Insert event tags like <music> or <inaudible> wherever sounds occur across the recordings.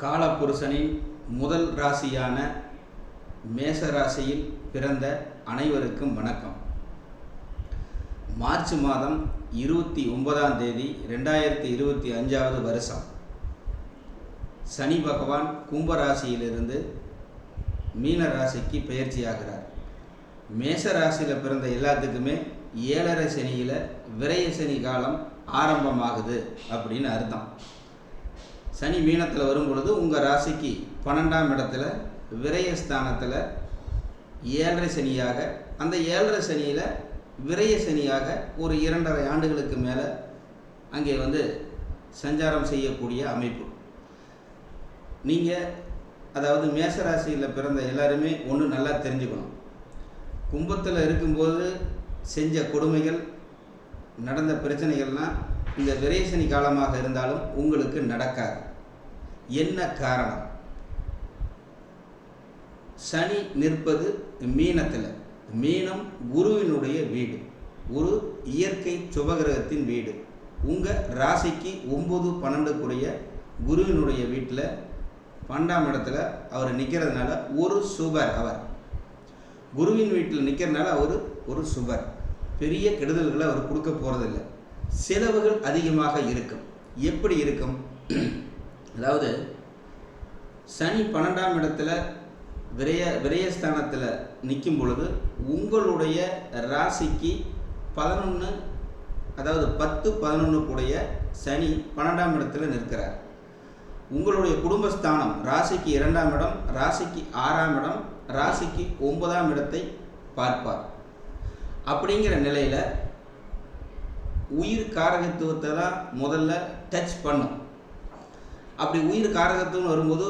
காலபுருஷனின் முதல் ராசியான மேச ராசியில் பிறந்த அனைவருக்கும் வணக்கம். மார்ச் மாதம் இருபத்தி ஒன்பதாம் தேதி ரெண்டாயிரத்தி இருபத்தி அஞ்சாவது வருஷம். சனி பகவான் கும்பராசியிலிருந்து மீன ராசிக்கு பயிற்சியாகிறார் மேச ராசியில் பிறந்த எல்லாத்துக்குமே ஏழரை சனியில் விரய சனி காலம் ஆரம்பமாகுது அப்படின்னு அர்த்தம். சனி மீனத்தில் வரும் பொழுது உங்கள் ராசிக்கு பன்னெண்டாம் இடத்துல விரயஸ்தானத்தில் ஏழரை சனியாக அந்த ஏழரை சனியில் விரய சனியாக ஒரு இரண்டரை ஆண்டுகளுக்கு மேலே அங்கே வந்து சஞ்சாரம் செய்யக்கூடிய அமைப்பு. நீங்கள் அதாவது மேசராசியில் பிறந்த எல்லாருமே ஒன்று நல்லா தெரிஞ்சுக்கணும். கும்பத்தில் இருக்கும்போது செஞ்ச கொடுமைகள் நடந்த பிரச்சனைகள்லாம் இந்த விரேசனி காலமாக இருந்தாலும் உங்களுக்கு நடக்காது. என்ன காரணம்? சனி நிற்பது மீனத்தில். மீனம் குருவினுடைய வீடு. ஒரு இயற்கை சுபகிரகத்தின் வீடு. உங்கள் ராசிக்கு ஒம்பது பன்னெண்டுக்குடைய குருவினுடைய வீட்டில் பன்னெண்டாம் இடத்துல அவர் நிற்கிறதுனால ஒரு சுபர் அவர். குருவின் வீட்டில் நிற்கிறதுனால அவர் ஒரு சுபர். பெரிய கெடுதல்களை அவர் கொடுக்க போகிறதில்ல செலவுகள் அதிகமாக இருக்கும். எப்படி இருக்கும்? அதாவது சனி பன்னெண்டாம் இடத்துல விரய விரயஸ்தானத்தில் நிற்கும் பொழுது உங்களுடைய ராசிக்கு பதினொன்று அதாவது பத்து பதினொன்று கூடைய சனி பன்னெண்டாம் இடத்துல நிற்கிறார். உங்களுடைய குடும்பஸ்தானம் ராசிக்கு இரண்டாம் இடம் ராசிக்கு ஆறாம் இடம் ராசிக்கு ஒன்பதாம் இடத்தை பார்ப்பார். அப்படிங்கிற நிலையில் உயிர் காரகத்துவத்தை தான் முதல்ல டச் பண்ணும். அப்படி உயிர் காரகத்துவம் வரும்போது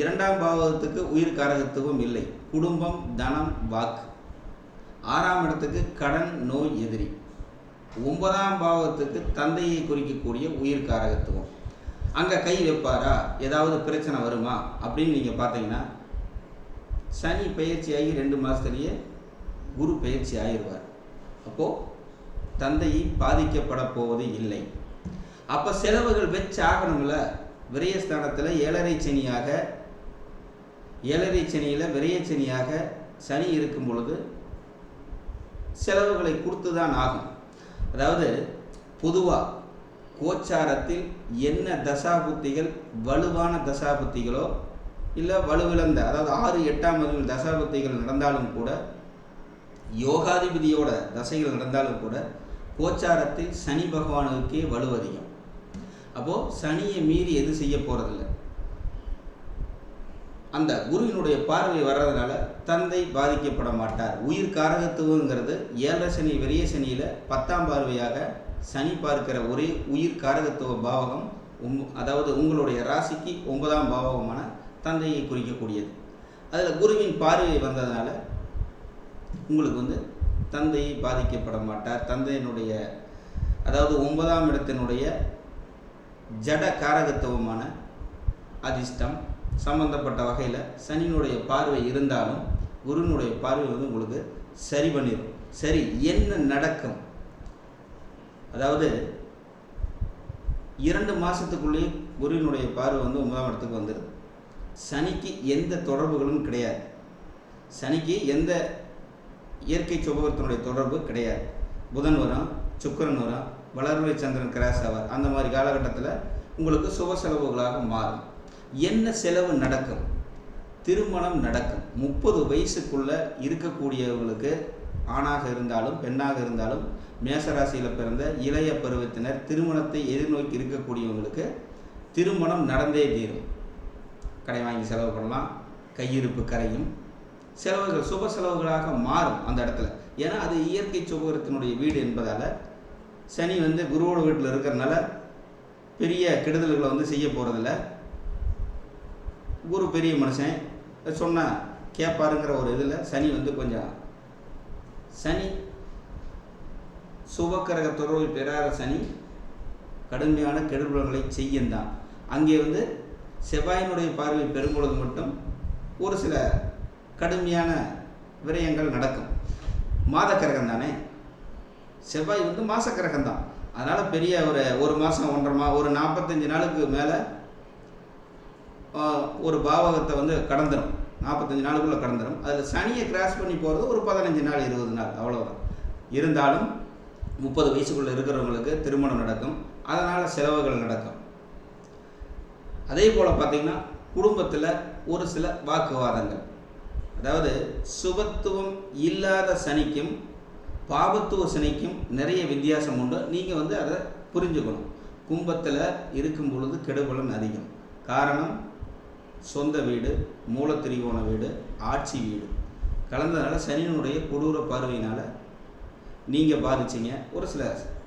இரண்டாம் பாவத்துக்கு உயிர் காரகத்துவம் இல்லை. குடும்பம் தனம் வாக்கு. ஆறாம் இடத்துக்கு கடன் நோய் எதிரி. ஒன்பதாம் பாவத்துக்கு தந்தையை குறிக்கக்கூடிய உயிர் காரகத்துவம். அங்கே கை வைப்பாரா? ஏதாவது பிரச்சனை வருமா? அப்படின்னு நீங்கள் பார்த்தீங்கன்னா சனி பயிற்சி ஆகி ரெண்டு மாதத்துலேயே குரு பயிற்சி ஆகிடுவார் அப்போது தந்தையை பாதிக்கப்பட போவது இல்லை. அப்போ செலவுகள் வச்சு ஆகணும்ல விரயஸ்தானத்தில் ஏழரை சனியாக ஏழரை சனியில் விரயச்சனியாக சனி இருக்கும் பொழுது செலவுகளை கொடுத்து தான் ஆகும். அதாவது பொதுவாக கோச்சாரத்தில் என்ன தசாபுத்திகள் வலுவான தசாபுத்திகளோ இல்லை வலுவிழந்த அதாவது ஆறு எட்டாம் வகையில் தசாபுத்திகள் நடந்தாலும் கூட யோகாதிபதியோட தசைகள் நடந்தாலும் கூட கோச்சாரத்தில் சனி பகவானுக்கே வலு அதிகம் அப்போது சனியை மீறி எது செய்ய போகிறதில்ல அந்த குருவினுடைய பார்வை வர்றதுனால தந்தை பாதிக்கப்பட மாட்டார். உயிர் காரகத்துவங்கிறது ஏழரை சனி வெறிய சனியில் பத்தாம் பார்வையாக சனி பார்க்கிற ஒரே உயிர் காரகத்துவ பாவகம் உம் அதாவது உங்களுடைய ராசிக்கு ஒன்பதாம் பாவகமான தந்தையை குறிக்கக்கூடியது. அதில் குருவின் பார்வை வந்ததுனால உங்களுக்கு வந்து தந்தையை பாதிக்கப்பட மாட்டார். தந்தையினுடைய அதாவது ஒன்பதாம் இடத்தினுடைய ஜட காரகத்துவமான அதிர்ஷ்டம் சம்பந்தப்பட்ட வகையில் சனியினுடைய பார்வை இருந்தாலும் குருவினுடைய பார்வை வந்து உங்களுக்கு சரி பண்ணிடும் சரி என்ன நடக்கும்? அதாவது இரண்டு மாதத்துக்குள்ளேயே குருவினுடைய பார்வை வந்து ஒன்பதாம் இடத்துக்கு வந்துடுது சனிக்கு எந்த தொடர்புகளும் கிடையாது. சனிக்கு எந்த இயற்கை சுபகத்தினுடைய தொடர்பு கிடையாது. புதன் வரும் சுக்கரன் வரும் வளர்வை சந்திரன் கிராஸ் ஆவார். அந்த மாதிரி காலகட்டத்தில் உங்களுக்கு சுப செலவுகளாக மாறும். என்ன செலவு நடக்கும்? திருமணம் நடக்கும். முப்பது வயசுக்குள்ளே இருக்கக்கூடியவங்களுக்கு ஆணாக இருந்தாலும் பெண்ணாக இருந்தாலும் மேசராசியில் பிறந்த இளைய பருவத்தினர் திருமணத்தை எதிர்நோக்கி இருக்கக்கூடியவங்களுக்கு திருமணம் நடந்தே தீரும். கடை வாங்கி செலவு பண்ணலாம். கையிருப்பு கரையும். செலவுகள் சுப செலவுகளாக மாறும் அந்த இடத்துல. ஏன்னா அது இயற்கை சுபகரத்தினுடைய வீடு என்பதால் சனி வந்து குருவோட வீட்டில் இருக்கிறனால பெரிய கெடுதல்களை வந்து செய்ய போகிறதில்ல குரு பெரிய மனுஷன். சொன்னால் கேட்பாருங்கிற ஒரு இதில் சனி வந்து கொஞ்சம் சனி சுபக்கரக தொடர்பில் பெறாத சனி கடுமையான கெடுபலங்களை செய்யும் தான். அங்கே வந்து செவ்வாயினுடைய பார்வை பெறும்பொழுது மட்டும் ஒரு சில கடுமையான விரயங்கள் நடக்கும். மாதக்கரகம் தானே? செவ்வாய் வந்து மாச கிரகம் தான் அதனால் பெரிய ஒரு ஒரு மாதம் ஒன்றரை மா ஒரு நாற்பத்தஞ்சு நாளுக்கு மேலே ஒரு பாவகத்தை வந்து கடந்துடும் நாற்பத்தஞ்சு நாளுக்குள்ளே கடந்துடும் அதில் சனியை கிராஸ் பண்ணி போகிறது ஒரு பதினஞ்சு நாள் இருபது நாள் அவ்வளோதான் இருந்தாலும் முப்பது வயசுக்குள்ளே இருக்கிறவங்களுக்கு திருமணம் நடக்கும். அதனால் செலவுகள் நடக்கும். அதே போல் பார்த்திங்கன்னா குடும்பத்தில் ஒரு சில வாக்குவாதங்கள். அதாவது சுபத்துவம் இல்லாத சனிக்கும் பாபத்துவ சனிக்கும் நிறைய வித்தியாசம் உண்டு. நீங்கள் வந்து அதை புரிஞ்சுக்கணும். கும்பத்தில் இருக்கும் பொழுது கெடுபலன் அதிகம். காரணம் சொந்த வீடு மூலத்திரிகோண வீடு ஆட்சி வீடு. கலந்ததுனால சனியினுடைய கொடூர பார்வையினால் நீங்கள் பாதிச்சிங்க. ஒரு சில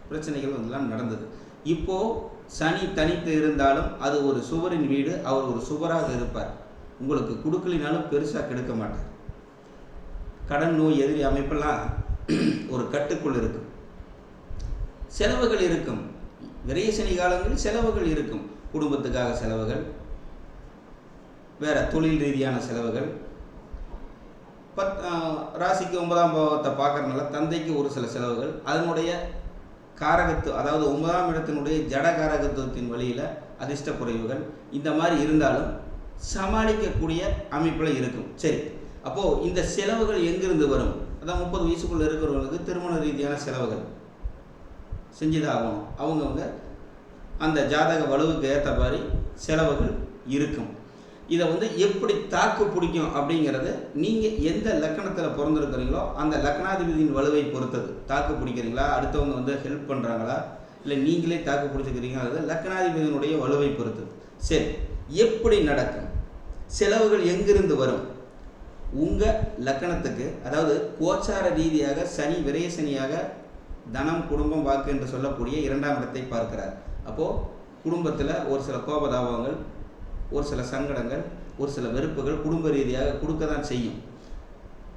பிரச்சனைகள் வந்துலாம் நடந்தது. இப்போது சனி தனித்து இருந்தாலும் அது ஒரு சுவரின் வீடு அவர் ஒரு சுவராக இருப்பார். உங்களுக்கு கொடுக்கலினாலும் பெருசாக கெடுக்க மாட்டார். கடன் நோய் எதிரி அமைப்பெல்லாம் <clears throat> ஒரு கட்டுக்குள் இருக்கும். செலவுகள் இருக்கும். விரைய சனி காலங்களில் செலவுகள் இருக்கும். குடும்பத்துக்காக செலவுகள் வேற தொழில் ரீதியான செலவுகள். பத் ராசிக்கு ஒன்பதாம் பாவத்தை பார்க்கறதுனால தந்தைக்கு ஒரு சில செலவுகள். அதனுடைய காரகத்துவம் அதாவது ஒன்பதாம் இடத்தினுடைய ஜட காரகத்துவத்தின் வழியில் அதிர்ஷ்ட குறைவுகள். இந்த மாதிரி இருந்தாலும் சமாளிக்கக்கூடிய அமைப்பில் இருக்கும். சரி அப்போது இந்த செலவுகள் எங்கிருந்து வரும்? அதான் முப்பது வயசுக்குள்ளே இருக்கிறவங்களுக்கு திருமண ரீதியான செலவுகள் செஞ்சுதான் ஆகணும் அவங்கவுங்க அந்த ஜாதக வலுவுக்கு ஏற்ற மாதிரி செலவுகள் இருக்கும். இதை வந்து எப்படி தாக்கு பிடிக்கும் அப்படிங்கிறது நீங்கள் எந்த லக்கணத்தில் பிறந்திருக்கிறீங்களோ அந்த லக்னாதிபதியின் வலுவை பொறுத்தது. தாக்கு பிடிக்கிறீங்களா? அடுத்தவங்க வந்து ஹெல்ப் பண்ணுறாங்களா இல்லை நீங்களே தாக்கு பிடிச்சிக்கிறீங்களா? அது லக்னாதிபதியினுடைய வலுவை பொறுத்தது. சரி எப்படி நடக்கும்? செலவுகள் எங்கிருந்து வரும்? உங்கள் லக்கணத்துக்கு அதாவது கோச்சார ரீதியாக சனி விரைய சனியாக தனம் குடும்பம் வாக்கு என்று சொல்லக்கூடிய இரண்டாம் இடத்தை பார்க்கிறார். அப்போது குடும்பத்தில் ஒரு சில கோபதாபங்கள் ஒரு சில சங்கடங்கள் ஒரு சில வெறுப்புகள் குடும்ப ரீதியாக கொடுக்க தான் செய்யும்.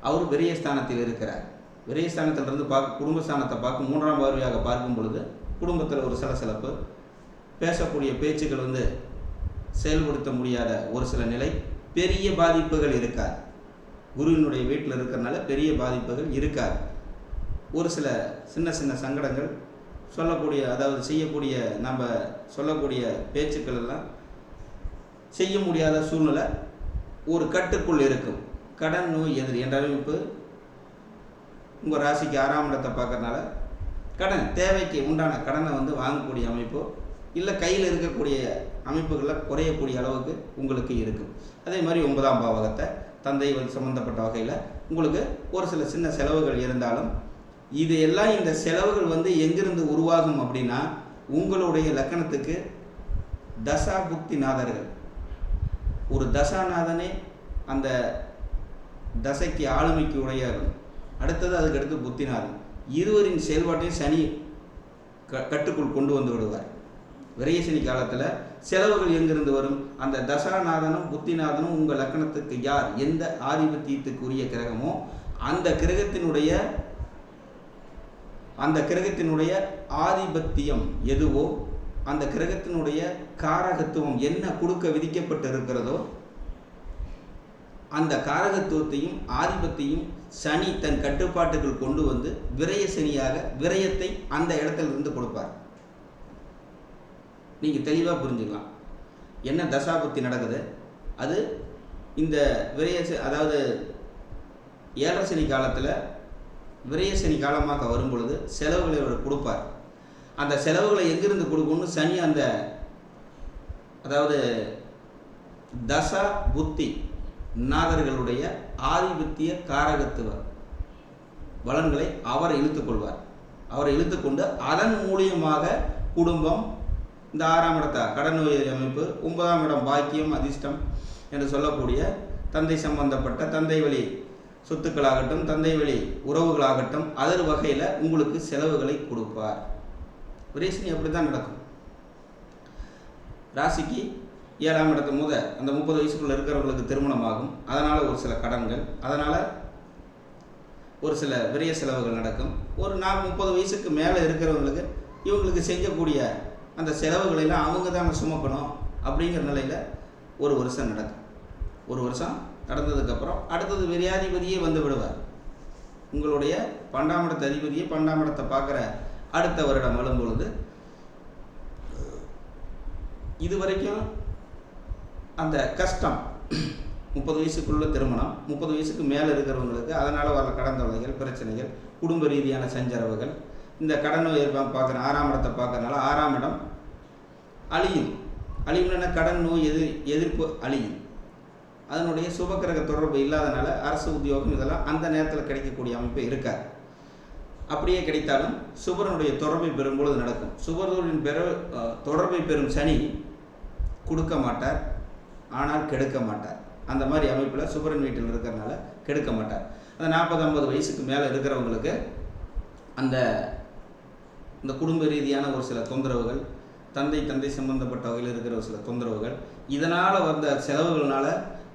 அவர் விரயஸ்தானத்தில் இருக்கிறார். விரயஸ்தானத்திலிருந்து பார்க்க குடும்பஸ்தானத்தை பார்க்க மூன்றாம் பார்வையாக பார்க்கும் பொழுது குடும்பத்தில் ஒரு சலசலப்பு பேசக்கூடிய பேச்சுக்கள் வந்து செயல்படுத்த முடியாத ஒரு சில நிலை பெரிய பாதிப்புகள் இருக்காது. குருவினுடைய வீட்டில் இருக்கிறனால பெரிய பாதிப்புகள் இருக்காது. ஒரு சில சின்ன சின்ன சங்கடங்கள் சொல்லக்கூடிய அதாவது செய்யக்கூடிய நம்ம சொல்லக்கூடிய பேச்சுக்கள் எல்லாம் செய்ய முடியாத சூழ்நிலை ஒரு கட்டுக்குள் இருக்கும். கடன் நோய் எதிரி என்ற அறிவிப்பு உங்கள் ராசிக்கு ஆறாம் இடத்தை பார்க்கறனால கடன் தேவைக்கு உண்டான கடனை வந்து வாங்கக்கூடிய அமைப்போ இல்லை கையில் இருக்கக்கூடிய அமைப்புகளில் குறையக்கூடிய அளவுக்கு உங்களுக்கு இருக்கும். அதே மாதிரி ஒன்பதாம் பாவகத்தை தந்தை வந்து சம்மந்தப்பட்ட வகையில் உங்களுக்கு ஒரு சில சின்ன செலவுகள் இருந்தாலும் இது எல்லாம் இந்த செலவுகள் வந்து எங்கிருந்து உருவாகும் அப்படின்னா உங்களுடைய லக்கணத்துக்கு தசா புக்தி நாதர்கள். ஒரு தசாநாதனே அந்த தசைக்கு ஆளுமைக்கு உடையாகும் அடுத்தது அதுக்கு அடுத்து புத்திநாதன் இருவரின் செயல்பாட்டையும் சனி க கட்டுக்குள் கொண்டு வந்து விடுவார். விரைய சனி காலத்தில் செலவுகள் எங்கிருந்து வரும்? அந்த தசாநாதனும் புத்திநாதனும் உங்கள் லக்கணத்துக்கு யார்? எந்த ஆதிபத்தியத்துக்குரிய கிரகமோ அந்த கிரகத்தினுடைய அந்த கிரகத்தினுடைய ஆதிபத்தியம் எதுவோ அந்த கிரகத்தினுடைய காரகத்துவம் என்ன கொடுக்க விதிக்கப்பட்டு இருக்கிறதோ அந்த காரகத்துவத்தையும் ஆதிபத்தையும் சனி தன் கட்டுப்பாட்டுக்குள் கொண்டு வந்து விரய சனியாக விரயத்தை அந்த இடத்துல இருந்து கொடுப்பார். நீங்கள் தெளிவாக புரிஞ்சுக்கலாம். என்ன தசாபுத்தி நடக்குது? அது இந்த விரய அதாவது ஏழரை சனி காலத்தில் விரயசனி காலமாக வரும் பொழுது செலவுகளை அவர் கொடுப்பார். அந்த செலவுகளை எங்கிருந்து கொடுக்கணும்னு சனி அந்த அதாவது தசா புத்தி நாகர்களுடைய ஆதிபத்திய காரகத்துவ பலன்களை அவர் இழுத்துக்கொள்வார் அவரை இழுத்துக்கொண்டு அதன் மூலியமாக குடும்பம் இந்த ஆறாம் இடத்த கடன் அமைப்பு ஒன்பதாம் இடம் பாக்கியம் அதிர்ஷ்டம் என்று சொல்லக்கூடிய தந்தை சம்பந்தப்பட்ட தந்தை வழி சொத்துக்களாகட்டும் தந்தை வழி உறவுகளாகட்டும் அதர் வகையில் உங்களுக்கு செலவுகளை கொடுப்பார். ரேஷனி அப்படி தான் நடக்கும்? ராசிக்கு ஏழாம் இடத்து முத அந்த முப்பது வயசுக்குள்ளே இருக்கிறவங்களுக்கு திருமணம் ஆகும் அதனால் ஒரு சில கடன்கள் அதனால் ஒரு சில விரைய செலவுகள் நடக்கும். ஒரு நாலு முப்பது வயசுக்கு மேலே இருக்கிறவங்களுக்கு இவங்களுக்கு செஞ்சக்கூடிய அந்த செலவுகளை எல்லாம் அவங்க தான் சுமக்கணும் அப்படிங்கிற நிலையில் ஒரு வருஷம் நடக்கும். ஒரு வருஷம் நடந்ததுக்கப்புறம் அடுத்தது விரையாதிபதியே வந்து விடுவார். உங்களுடைய பண்டாமடத்து அதிபதியே பண்டாமடத்தை பார்க்குற அடுத்த வருடம் வரும் பொழுது இது வரைக்கும் அந்த கஷ்டம் முப்பது வயசுக்குள்ள திருமணம் முப்பது வயசுக்கு மேலே இருக்கிறவங்களுக்கு அதனால் வர கடந்த வகைகள் பிரச்சனைகள் குடும்ப ரீதியான சஞ்சரவுகள் இந்த கடன் உயர்வு பார்க்குறேன் ஆறாம் இடத்தை பார்க்கறனால ஆறாம் இடம் அழியும். அழியும்னா கடன் நோய் எதிர் எதிர்ப்பு அழியும். அதனுடைய சுபக்கிரக தொடர்பு இல்லாதனால அரசு உத்தியோகம் இதெல்லாம் அந்த நேரத்தில் கிடைக்கக்கூடிய அமைப்பு இருக்காது. அப்படியே கிடைத்தாலும் சுபரனுடைய தொடர்பை பெறும்பொழுது நடக்கும். சுபருடன் பெற தொடர்பை பெறும் சனி கொடுக்க மாட்டார் ஆனால் கெடுக்க மாட்டார். அந்த மாதிரி அமைப்பில் சுபரன் வீட்டில் இருக்கிறனால கெடுக்க மாட்டார். அந்த நாற்பது ஐம்பது வயசுக்கு மேலே இருக்கிறவங்களுக்கு அந்த இந்த குடும்ப ரீதியான ஒரு சில தொந்தரவுகள் தந்தை தந்தை சம்பந்தப்பட்ட வகையில் இருக்கிற ஒரு சில தொந்தரவுகள் இதனால் வந்த செலவுகள்னால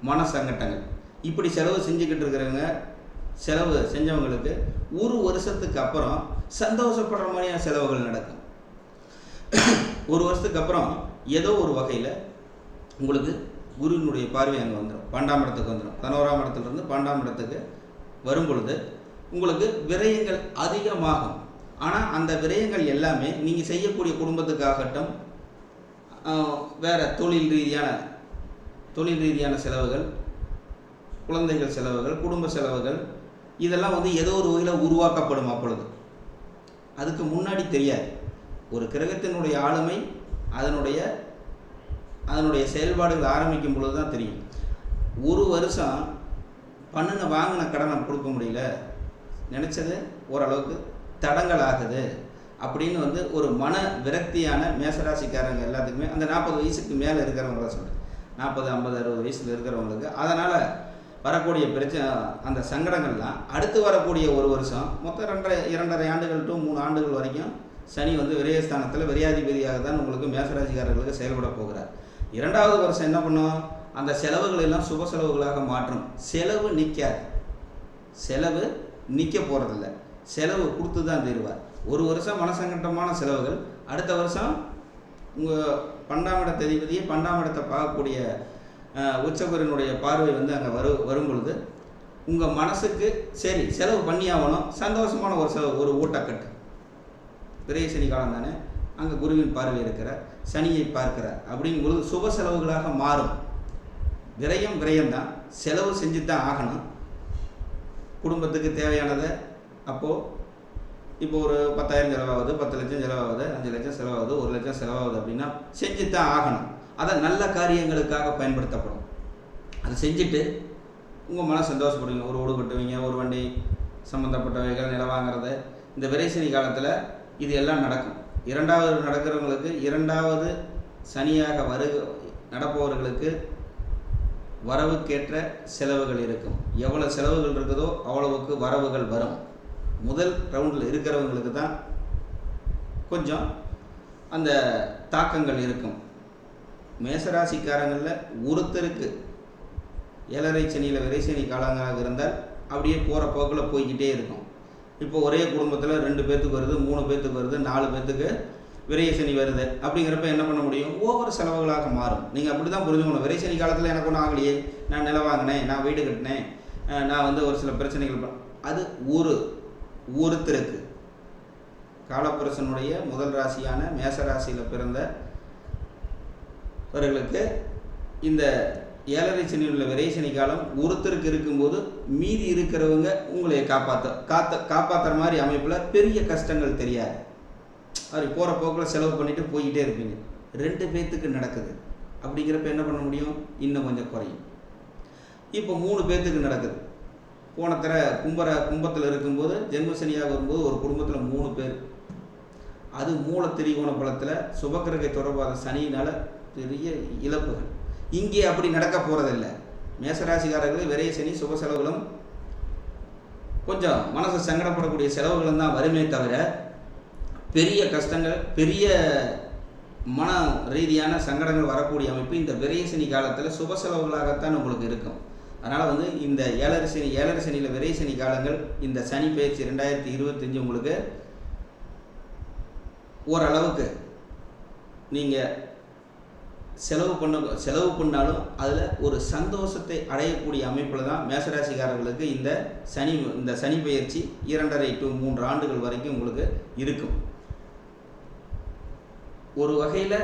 மன சங்கட்டங்கள். இப்படி செலவு செஞ்சுக்கிட்டு இருக்கிறவங்க செலவு செஞ்சவங்களுக்கு ஒரு வருஷத்துக்கு அப்புறம் சந்தோஷப்படுற மாதிரியான செலவுகள் நடக்கும். ஒரு வருஷத்துக்கு அப்புறம் ஏதோ ஒரு வகையில் உங்களுக்கு குருவினுடைய பார்வை அங்கே வந்துடும் பன்னெண்டாம் இடத்துக்கு வந்துடும் பதினோராம் இடத்துலேருந்து பன்னெண்டாம் இடத்துக்கு வரும் பொழுது உங்களுக்கு விரயங்கள் அதிகமாகும். ஆனால் அந்த விரயங்கள் எல்லாமே நீங்கள் செய்யக்கூடிய குடும்பத்துக்காகட்டும் வேறு தொழில் ரீதியான தொழில் ரீதியான செலவுகள் குழந்தைகள் செலவுகள் குடும்ப செலவுகள் இதெல்லாம் வந்து ஏதோ ஒரு வகையில் உருவாக்கப்படும் அப்பொழுது. அதுக்கு முன்னாடி தெரியாது. ஒரு கிரகத்தினுடைய ஆளுமை அதனுடைய அதனுடைய செயல்பாடுகள் ஆரம்பிக்கும் பொழுது தான் தெரியும். ஒரு வருஷம் பண்ணின வாங்கின கடனை கொடுக்க முடியல. நினச்சது? ஓரளவுக்கு? தடங்களாகுது அப்படின்னு வந்து ஒரு மன விரக்தியான மேசராசிக்காரங்க எல்லாத்துக்குமே அந்த நாற்பது வயசுக்கு மேலே இருக்கிறவங்கள சொல்கிறேன் நாற்பது ஐம்பது அறுபது வயசில் இருக்கிறவங்களுக்கு அதனால் வரக்கூடிய பிரச்சனை அந்த சங்கடங்கள்லாம் அடுத்து வரக்கூடிய ஒரு வருஷம் மொத்தம் ரெண்டரை இரண்டரை ஆண்டுகள் டு மூணு ஆண்டுகள் வரைக்கும் சனி வந்து விரயஸ்தானத்தில் விரையாதிபதியாக தான் உங்களுக்கு மேசராசிக்காரர்களுக்கு செயல்பட போகிறார். இரண்டாவது வருஷம் என்ன பண்ணும்? அந்த செலவுகள் எல்லாம் சுப செலவுகளாக மாற்றும். செலவு நிற்காது செலவு நிற்க போகிறதில்ல செலவு கொடுத்து தான் தீருவார். ஒரு வருஷம் மனசங்கட்டமான செலவுகள் அடுத்த வருஷம் உங்கள் பன்னெண்டாம் இடத்த அதிபதியை பன்னெண்டாம் இடத்தை பார்க்கக்கூடிய உச்சகுரனுடைய பார்வை வந்து அங்கே வரு வரும் பொழுது உங்கள் மனசுக்கு சரி செலவு பண்ணி ஆகணும் சந்தோஷமான ஒரு செலவு ஒரு ஊட்டக்கட்டு. பெரிய சனி காலம் தானே அங்கே குருவின் பார்வை இருக்கிற சனியை பார்க்கிறார். அப்படிங்கும்பொழுது சுப செலவுகளாக மாறும். விரயம் விரயம் தான் செலவு செஞ்சு தான் ஆகணும். குடும்பத்துக்கு தேவையானதை அப்போது இப்போ ஒரு பத்தாயிரம் செலவாகுது பத்து லட்சம் செலவாகுது அஞ்சு லட்சம் செலவாகுது ஒரு லட்சம் செலவாகுது அப்படின்னா செஞ்சு தான் ஆகணும். அதை நல்ல காரியங்களுக்காக பயன்படுத்தப்படும். அதை செஞ்சுட்டு உங்கள் மன சந்தோஷப்படுவீங்க. ஒரு வீடு கட்டுவீங்க ஒரு வண்டி சம்மந்தப்பட்டவைகள் நில வாங்கிறது. இந்த விரைசனி காலத்தில் இது எல்லாம் நடக்கும். இரண்டாவது நடக்கிறவங்களுக்கு இரண்டாவது சனியாக வரு நடப்பவர்களுக்கு வரவுக்கேற்ற செலவுகள் இருக்கும். எவ்வளோ செலவுகள் இருக்குதோ அவ்வளவுக்கு வரவுகள் வரும். முதல் ரவுண்டில் இருக்கிறவங்களுக்கு தான் கொஞ்சம் அந்த தாக்கங்கள் இருக்கும். மேசராசிக்காரங்களில் ஒருத்தருக்கு ஏழரை சனியில் விரைசனி காலங்களாக இருந்தால் அப்படியே போகிற போக்கில் போய்கிட்டே இருக்கும். இப்போ ஒரே குடும்பத்தில் ரெண்டு பேர்த்துக்கு வருது மூணு பேர்த்துக்கு வருது நாலு பேர்த்துக்கு விரைசனி வருது. அப்படிங்கிறப்ப என்ன பண்ண முடியும்? ஒவ்வொரு செலவுகளாக மாறும். நீங்கள் அப்படி தான் புரிஞ்சுக்கணும் விரைசனி காலத்தில் எனக்கு ஒன்றும் ஆகலையே. நான் நில வாங்கினேன் நான் வீடு கட்டினேன் நான் வந்து ஒரு சில பிரச்சனைகள் அது ஒரு ஒருத்தருக்கு. காலப்புருஷனுடைய முதல் ராசியான மேச ராசியில் பிறந்த அவர்களுக்கு இந்த ஏழரை சனி உள்ள விரைசனி காலம் ஒருத்தருக்கு இருக்கும்போது மீதி இருக்கிறவங்க உங்களை காப்பாற்ற காத்த காப்பாற்றுற மாதிரி அமைப்பில் பெரிய கஷ்டங்கள் தெரியாது. அது போகிற போக்கில் செலவு பண்ணிட்டு போய்கிட்டே இருப்பீங்க. ரெண்டு பேர்த்துக்கு நடக்குது. அப்படிங்கிறப்ப என்ன பண்ண முடியும்? இன்னும் கொஞ்சம் குறையும். இப்போ மூணு பேர்த்துக்கு நடக்குது. போன தர கும்பர கும்பத்தில் இருக்கும்போது ஜென்மசனியாக வரும்போது ஒரு குடும்பத்தில் மூணு பேர். அது மூல திரிகோண பலத்தில் சுபக்கிரகை தொடர்பாத சனியினால் பெரிய இழப்புகள். இங்கே அப்படி நடக்க போகிறதில்ல மேசராசிக்காரர்கள் விரைய சனி சுப செலவுகளும் கொஞ்சம் மனசு சங்கடப்படக்கூடிய செலவுகளும் தான் வருமே தவிர பெரிய கஷ்டங்கள் பெரிய மன ரீதியான சங்கடங்கள் வரக்கூடிய அமைப்பு இந்த விரைய சனி காலத்தில் சுப செலவுகளாகத்தான் உங்களுக்கு இருக்கும். அதனால் வந்து இந்த ஏழரை சனி ஏழரை சனியில் விரை சனி காலங்கள் இந்த சனி பயிற்சி ரெண்டாயிரத்தி இருபத்தஞ்சு உங்களுக்கு ஓரளவுக்கு நீங்கள் செலவு பண்ண செலவு பண்ணாலும் அதில் ஒரு சந்தோஷத்தை அடையக்கூடிய அமைப்பில் தான் மேசராசிக்காரர்களுக்கு இந்த சனி இந்த சனி பயிற்சி இரண்டரை டு மூன்று ஆண்டுகள் வரைக்கும் உங்களுக்கு இருக்கும். ஒரு வகையில்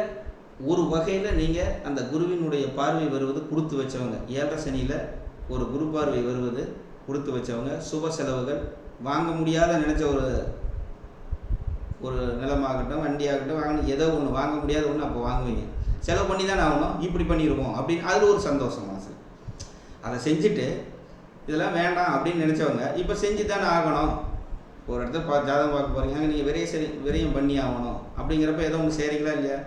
ஒரு வகையில் நீங்கள் அந்த குருவினுடைய பார்வை வருவது கொடுத்து வச்சவங்க. ஏழரை சனியில் ஒரு குரு பார்வை வருவது கொடுத்து வச்சவங்க சுப செலவுகள் வாங்க முடியாத நினச்ச ஒரு ஒரு நிலமாகட்டும் வண்டியாகட்டும் வாங்க ஏதோ ஒன்று வாங்க முடியாத ஒன்று அப்போ வாங்குவீங்க. செலவு பண்ணி தான் ஆகணும் இப்படி பண்ணியிருக்கோம் அப்படின்னு அதில் ஒரு சந்தோஷம் மனசு அதை செஞ்சுட்டு இதெல்லாம் வேண்டாம் அப்படின்னு நினச்சவங்க இப்போ செஞ்சு தானே ஆகணும். ஒரு இடத்த பா ஜாதகம் பார்க்க போகிறீங்க அங்கே நீங்கள் விரைய சரி விரையும் பண்ணி ஆகணும். அப்படிங்கிறப்ப ஏதோ ஒன்று செய்கிறீங்களா இல்லையா?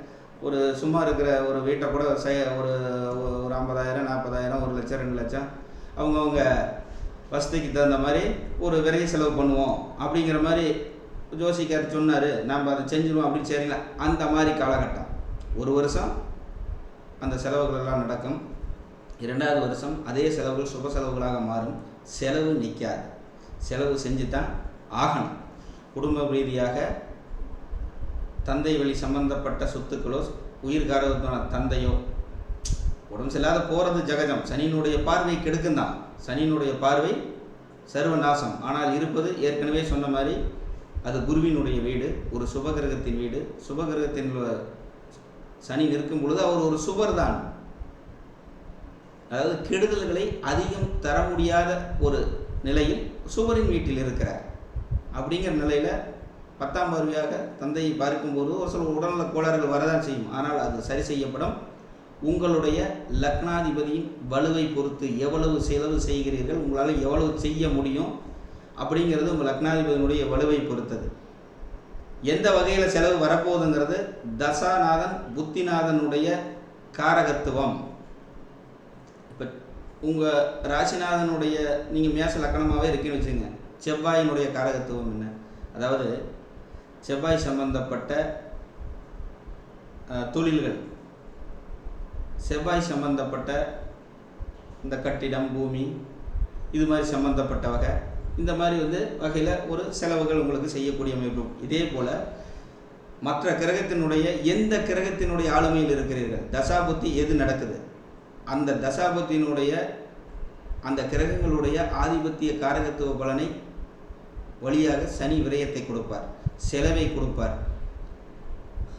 ஒரு சும்மா இருக்கிற ஒரு வீட்டை கூட செய ஒரு ஒரு ஐம்பதாயிரம் நாற்பதாயிரம் ஒரு லட்சம் ரெண்டு லட்சம் அவங்கவுங்க வசதிக்கு தகுந்த மாதிரி ஒரு விரைய செலவு பண்ணுவோம் அப்படிங்கிற மாதிரி ஜோசிக்கார் சொன்னார். நாம் அதை செஞ்சிடுவோம் அப்படின்னு சரிங்களா அந்த மாதிரி காலகட்டம். ஒரு வருஷம் அந்த செலவுகள் எல்லாம் நடக்கும். இரண்டாவது வருஷம் அதே செலவுகள் சுப செலவுகளாக மாறும். செலவு நிற்காது செலவு செஞ்சு தான் ஆகணும். குடும்ப ரீதியாக தந்தை வழி சம்பந்தப்பட்ட சொத்துக்களோ உயிர்காரகத்தான தந்தையோ உடம்பு சரியில்லாத போகிறது ஜெகஜம். சனியினுடைய பார்வை கெடுக்கும் தான் சனியினுடைய பார்வை சர்வநாசம். ஆனால் இருப்பது ஏற்கனவே சொன்ன மாதிரி அது குருவினுடைய வீடு ஒரு சுபகிரகத்தின் வீடு. சுபகிரகத்தின் சனி நிற்கும் பொழுது அவர் ஒரு சுபர் தான் அதாவது கெடுதல்களை அதிகம் தர முடியாத ஒரு நிலையில் சுபரின் வீட்டில் இருக்கிறார். அப்படிங்கிற நிலையில் பத்தாம் பார்வையாக தந்தையை பார்க்கும்போது ஒரு சில உடல்நல கோளாறுகள் வரதான் செய்யும். ஆனால் அது சரி செய்யப்படும். உங்களுடைய லக்னாதிபதியின் வலுவை பொறுத்து எவ்வளவு செலவு செய்கிறீர்கள் உங்களால் எவ்வளவு செய்ய முடியும் அப்படிங்கிறது உங்கள் லக்னாதிபதியினுடைய வலுவை பொறுத்தது. எந்த வகையில் செலவு வரப்போகுதுங்கிறது தசாநாதன் புத்திநாதனுடைய காரகத்துவம். இப்போ உங்கள் ராசிநாதனுடைய நீங்கள் மேச லக்கணமாகவே இருக்கேன்னு வச்சுங்க செவ்வாயினுடைய காரகத்துவம் என்ன? அதாவது செவ்வாய் சம்பந்தப்பட்ட தொழில்கள். செவ்வாய் சம்பந்தப்பட்ட இந்த கட்டிடம் பூமி இது மாதிரி சம்பந்தப்பட்ட வகை. இந்த மாதிரி வந்து வகையில் ஒரு செலவுகள் உங்களுக்கு செய்யக்கூடிய அமைப்பு. இதே போல் மற்ற கிரகத்தினுடைய எந்த கிரகத்தினுடைய ஆளுமையில் இருக்கிறீர்கள்? தசாபுத்தி எது நடக்குது? அந்த தசாபத்தினுடைய அந்த கிரகங்களுடைய ஆதிபத்திய காரகத்துவ பலனை வழியாக சனி விரயத்தை கொடுப்பார் செலவை கொடுப்பார்.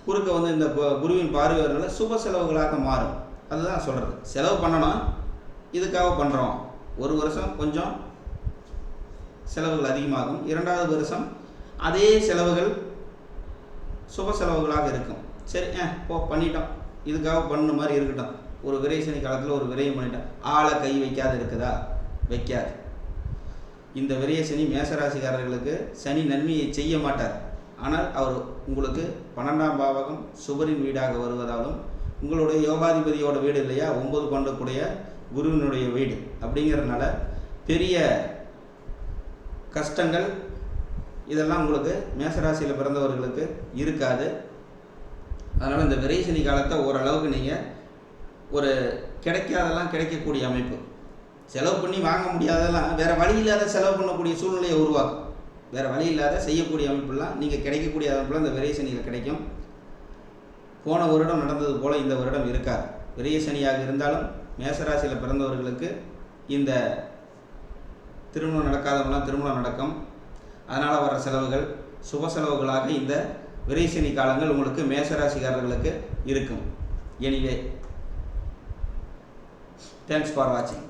குறுக்க வந்து இந்த குருவின் பார்வையினால சுப செலவுகளாக மாறும். அதுதான் சொல்கிறது செலவு பண்ணணும் இதுக்காக பண்ணுறோம் ஒரு வருஷம் கொஞ்சம் செலவுகள் அதிகமாகும். இரண்டாவது வருஷம் அதே செலவுகள் சுப செலவுகளாக இருக்கும். சரி ஆ போ பண்ணிட்டோம். இதுக்காக பண்ண மாதிரி இருக்கட்டும். ஒரு விரைசனி காலத்தில் ஒரு விரையும் பண்ணிட்டோம். ஆளை கை வைக்காது இருக்குதா? வைக்காது. இந்த விரையசனி மேசராசிக்காரர்களுக்கு சனி நன்மையை செய்ய மாட்டார். ஆனால் அவர் உங்களுக்கு பன்னெண்டாம் பாவகம் சுபரின் வீடாக வருவதாலும் உங்களுடைய யோகாதிபதியோட வீடு இல்லையா? ஒன்பது கொண்டக்கூடிய குருவினுடைய வீடு. அப்படிங்கிறதுனால பெரிய கஷ்டங்கள் இதெல்லாம் உங்களுக்கு மேசராசியில் பிறந்தவர்களுக்கு இருக்காது. அதனால் இந்த விரைசனி காலத்தை ஓரளவுக்கு நீங்கள் ஒரு கிடைக்காதெல்லாம் கிடைக்கக்கூடிய அமைப்பு. செலவு பண்ணி வாங்க முடியாதெல்லாம் வேறு வழி இல்லாத செலவு பண்ணக்கூடிய சூழ்நிலையை உருவாக்கும். வேறு வழி இல்லாத செய்யக்கூடிய அமைப்புலாம் நீங்கள் கிடைக்கக்கூடிய அமைப்புலாம் இந்த விரைசனியில் கிடைக்கும். போன வருடம் நடந்தது போல இந்த வருடம் இருக்காது. விரைய சனியாக இருந்தாலும் மேசராசியில் பிறந்தவர்களுக்கு இந்த திருமணம் நடக்காதவங்களாம் திருமணம் நடக்கும். அதனால் வர செலவுகள் சுப செலவுகளாக இந்த விரைசனி காலங்கள் உங்களுக்கு மேசராசிக்காரர்களுக்கு இருக்கும். எனிவே தேங்க்ஸ் ஃபார் வாட்சிங்